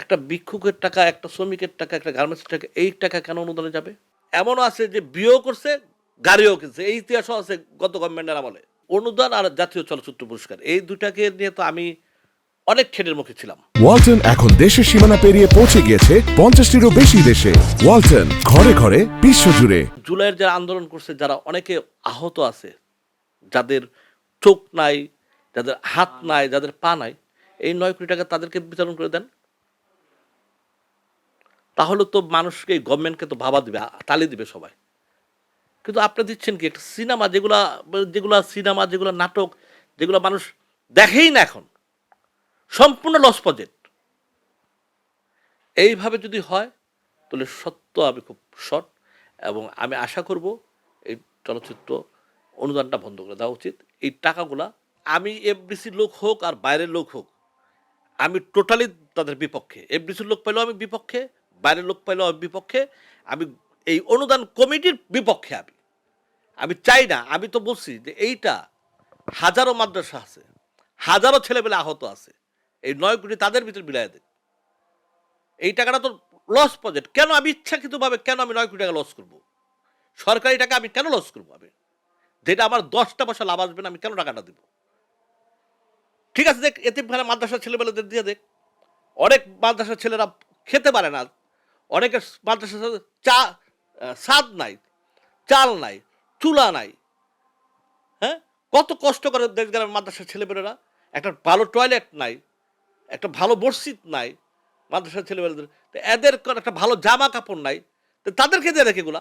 একটা ভিক্ষুকের টাকা একটা শ্রমিকের টাকা একটা গার্মেন্টসের টাকা এই টাকা কেন অনুদানে যাবে? এমনও আছে যে বিয়েও করছে গাড়িও কিনছে। এই ইতিহাসও আছে গত গভর্নমেন্টের আমলে। অনুদান আর জাতীয় চলচ্চিত্র পুরস্কার এই দুটাকে নিয়ে তো আমি অনেক খেটের মুখে ছিলাম। ওয়ালটন এখন দেশের সীমানা পেরিয়ে পৌঁছে গিয়েছে পঞ্চাশটিরও বেশি দেশে। ওয়ালটন ঘরে ঘরে বিশ্ব বিশ্বজুড়ে জুলাইয়ের যারা আন্দোলন করছে যারা অনেকে আহত আছে যাদের চোখ নাই যাদের হাত নাই যাদের পা নাই এই নয় কোটি টাকা তাদেরকে বিতরণ করে দেন। তাহলে তো মানুষকে গভর্নমেন্টকে তো ভাবা দিবে, তালি দিবে সবাই। কিন্তু আপনি দিচ্ছেন কি? একটা সিনেমা যেগুলা যেগুলা সিনেমা, যেগুলো নাটক, যেগুলো মানুষ দেখেই না এখন। সম্পূর্ণ লস প্রজেক্ট এইভাবে যদি হয়, তাহলে সত্য আমি খুব শর্ট এবং আমি আশা করব এই চলচ্চিত্র অনুদানটা বন্ধ করে দেওয়া উচিত। এই টাকাগুলা আমি এফডিসির লোক হোক আর বাইরের লোক হোক, আমি টোটালি তাদের বিপক্ষে। এফডিসির লোক পেলেও আমি বিপক্ষে বাইরের লোক আমি বিপক্ষে, আমি এই অনুদান কমিটির বিপক্ষে আমি। আমি চাই না, আমি তো বলছি যে এইটা হাজারো মাদ্রাসা আছে, হাজারো ছেলেমেলে আহত আছে, এই নয় কোটি তাদের ভিতরে বিলায় দেয় এই টাকাটা তো লস প্রজেক্ট কেন আমি ইচ্ছাকৃতভাবে কেন আমি নয় কোটি টাকা লস করব? সরকারি টাকা আমি কেন লস করব আমি? যেটা আমার দশটা পয়সা লাভ আসবে না, আমি কেন টাকাটা দিব? ঠিক আছে, দেখ এতিমখানা মাদ্রাসার ছেলেবেলাদের দিয়ে দেখ। অনেক মাদ্রাসার ছেলেরা খেতে পারে না অনেকের মাদ্রাসার চা স্বাদ নাই চাল নাই চুলা নাই। হ্যাঁ? কত কষ্ট করে দেশ গ্রামের মাদ্রাসার ছেলেমেয়েরা। একটা ভালো টয়লেট নাই একটা ভালো মসজিদ নাই মাদ্রাসার ছেলেমেয়েদের। তো এদের একটা ভালো জামা কাপড় নাই। তো তাদেরকে দিয়ে দেখে এগুলা।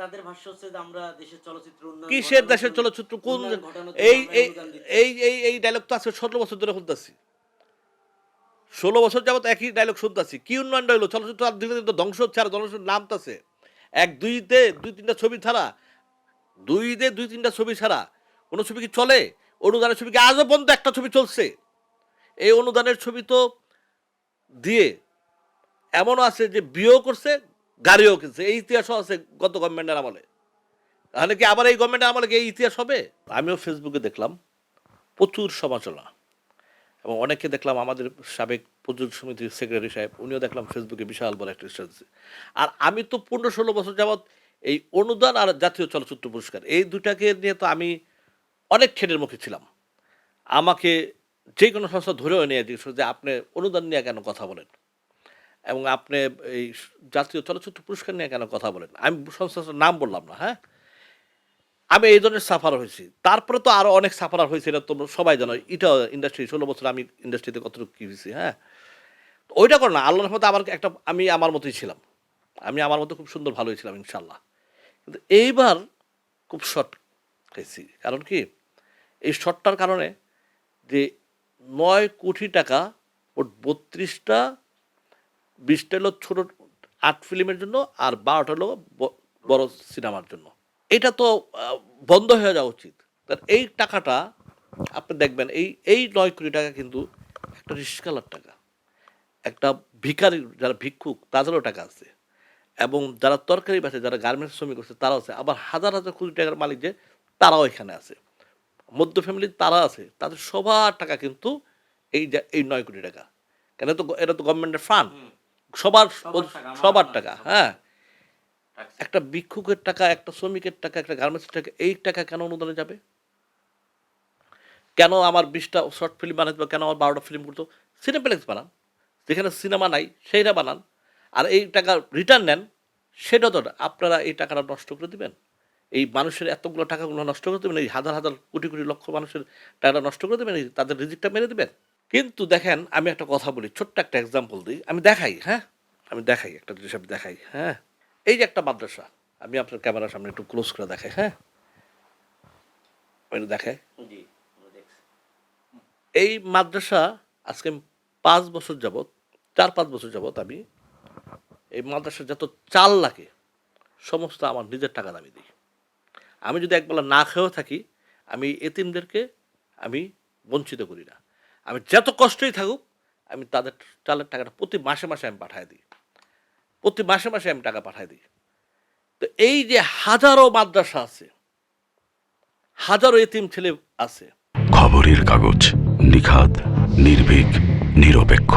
তাদের ভাষ্য হচ্ছে যে আমরা দেশের চলচ্চিত্র কিসের দেশের চলচ্চিত্র? কোন এই এই এই এই ডায়লগ তো আজকে ষোলো বছর ধরে শুনতেছি ষোলো বছর যাবত একই ডায়লগ শুনতেছি। কি উন্নয়ন হইল চলচ্চিত্র আর দিনে তো ধ্বংস হচ্ছে আর ধ্বংস নামতেছে এক, দুইতে দুই তিনটা ছবি ছাড়া দুই দে দুই তিনটা ছবি ছাড়া কোনো ছবি কি চলে? অনুদানের ছবি কি আজও পর্যন্ত একটা ছবি চলছে? এই অনুদানের ছবি তো দিয়ে এমনও আছে যে বিয়েও করছে, গাড়িও কিনছে। এই ইতিহাসও আছে গত গভর্নমেন্টের আমলে। তাহলে কি আবার এই গভর্নমেন্টের আমলে কি এই ইতিহাস হবে? আমিও ফেসবুকে দেখলাম, প্রচুর সমালোচনা। এবং অনেকে দেখলাম আমাদের সাবেক প্রযোজক সমিতির সেক্রেটারি সাহেব, উনিও দেখলাম ফেসবুকে বিশাল বড় একটা স্ট্যাটাস আর আমি তো পনেরো ষোলো বছর যাবৎ এই অনুদান আর জাতীয় চলচ্চিত্র পুরস্কার, এই দুটাকে নিয়ে তো আমি অনেক খেটের মুখে ছিলাম। আমাকে যে কোনো সংস্থা ধরেও নিয়ে করে যে, আপনি অনুদান নিয়ে কেন কথা বলেন? এবং আপনি এই জাতীয় চলচ্চিত্র পুরস্কার নিয়ে কেন কথা বলেন? আমি সংস্থার নাম বললাম না হ্যাঁ? আমি এই ধরনের সাফার হয়েছি। তারপরে তো আরও অনেক সাফার হয়েছে, এটা তোমরা সবাই জানো। এটা ইন্ডাস্ট্রি ষোলো বছর আমি ইন্ডাস্ট্রিতে কতটুকু কী হয়েছি হ্যাঁ? ওইটা করো না, আল্লাহর রহমতে আমার একটা, আমি আমার মতোই ছিলাম। আমি আমার মতো খুব সুন্দর ভালোই ছিলাম ইনশাল্লাহ কিন্তু এইবার খুব শর্ট খাইছি। কারণ কি? এই শর্টটার কারণে যে নয় কোটি টাকা ওর বত্রিশটা, বিশটা হলো ছোটো আর্ট ফিল্মের জন্য আর বারোটা হলো বড় সিনেমার জন্য। এটা তো বন্ধ হয়ে যাওয়া উচিত। এই টাকাটা আপনি দেখবেন এই এই নয় কোটি টাকা কিন্তু একটা রিস্কালার টাকা। একটা ভিখারি যারা ভিক্ষুক তাদেরও টাকা আছে। এবং যারা তরকারি বেচে যারা গার্মেন্টস শ্রমিক আছে তারাও আছে। আবার হাজার হাজার কোটি টাকার মালিক যে তারাও এখানে আছে। মধ্য ফ্যামিলির তারা আছে। তাদের সবার টাকা কিন্তু এই যে এই নয় কোটি টাকা। কেন তো এটা তো গভর্নমেন্টের ফান্ড সবার সবার টাকা। হ্যাঁ। একটা ভিক্ষুকের টাকা, একটা শ্রমিকের টাকা, একটা গার্মেন্টসের টাকা, এই টাকা কেন অনুদানে যাবে? কেন আমার বিশটা শর্ট ফিল্ম বানাতে কেন আমার বারোটা ফিল্ম করতো? সিনেপ্লেক্স বানান। যেখানে সিনেমা নাই, সেইটা বানান। আর এই টাকা রিটার্ন নেন, সেটা তো আপনারা এই টাকাটা নষ্ট করে দিবেন। এই মানুষের এতগুলো টাকাগুলো নষ্ট করে দেবেন, এই হাজার হাজার কোটি কোটি লক্ষ মানুষের টাকাটা নষ্ট করে দেবেন তাদের রিজিকটা মেরে দেবেন। কিন্তু দেখেন, আমি একটা কথা বলি, ছোট্ট একটা এক্সাম্পল দিই। আমি দেখাই হ্যাঁ? আমি দেখাই, একটা জিনিস আমি দেখাই হ্যাঁ? এই যে একটা মাদ্রাসা আমি আপনার ক্যামেরার সামনে একটু ক্লোজ করে দেখে হ্যাঁ? ওইটা দেখছি। এই মাদ্রাসা আজকে আমি পাঁচ বছর যাবত চার পাঁচ বছর যাবত আমি এই মাদ্রাসা যত চাল লাগে সমস্ত আমার নিজের টাকা দামি দিই। আমি যদি একবেলা না খেয়েও থাকি আমি এতিমদেরকে আমি বঞ্চিত করি না। আমি যত কষ্টই থাকুক আমি তাদের চালের টাকাটা প্রতি মাসে মাসে আমি পাঠায় দিই। প্রতি মাসে মাসে আমি টাকা পাঠাই দিই। তো এই যে হাজারো মাদ্রাসা আছে, হাজারো এতিম ছেলে আছে। খবরের কাগজ নিখাত নির্ভীক, নিরপেক্ষ।